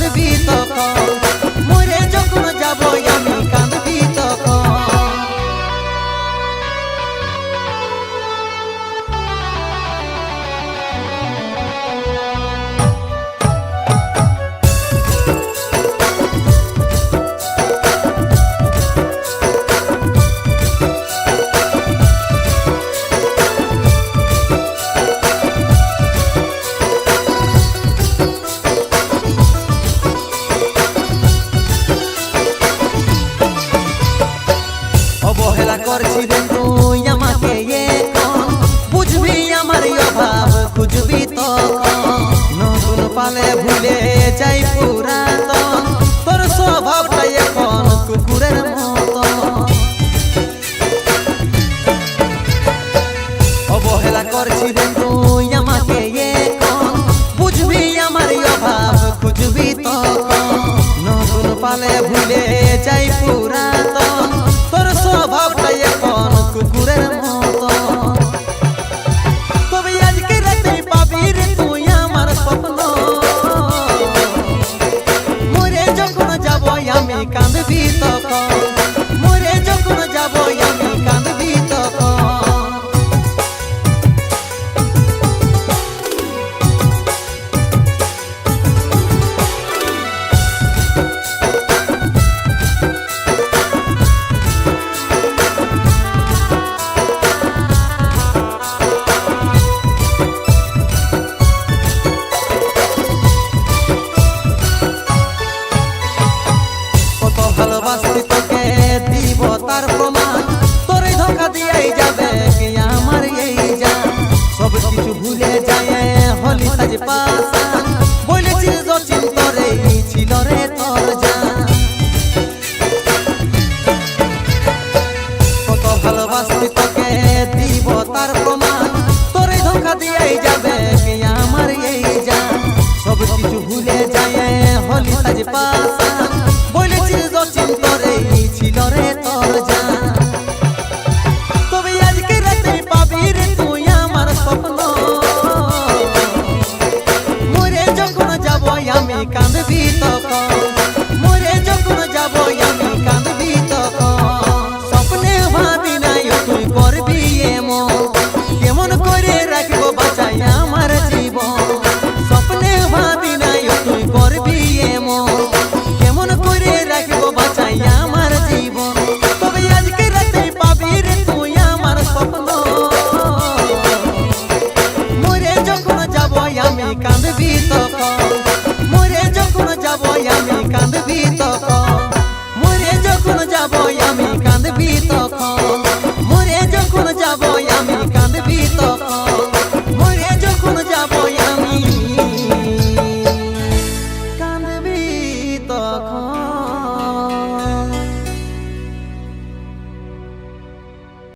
আমি কাঁদবি করছিলেন তুই আমাকে বুঝবি আমার অভাব, খুঁজবি তখন। নতুন পালে ভুলে যাই পুরাতন, তোর স্বভাবটা এখন কুকুরের মতো অবহেলা করছিলেন তুই আমাকে বুঝবি আমার অভাব, খুঁজবি তখন। নতুন পালে ভুলে যাই পুরাতন তোর স্বভাবটা এখন কুকুরের মতো। তবে আজকে রাতে পাবি রে তুই আমার স্বপ্ন। মরে যখন যাব আমি কাঁদবি তখন। 八。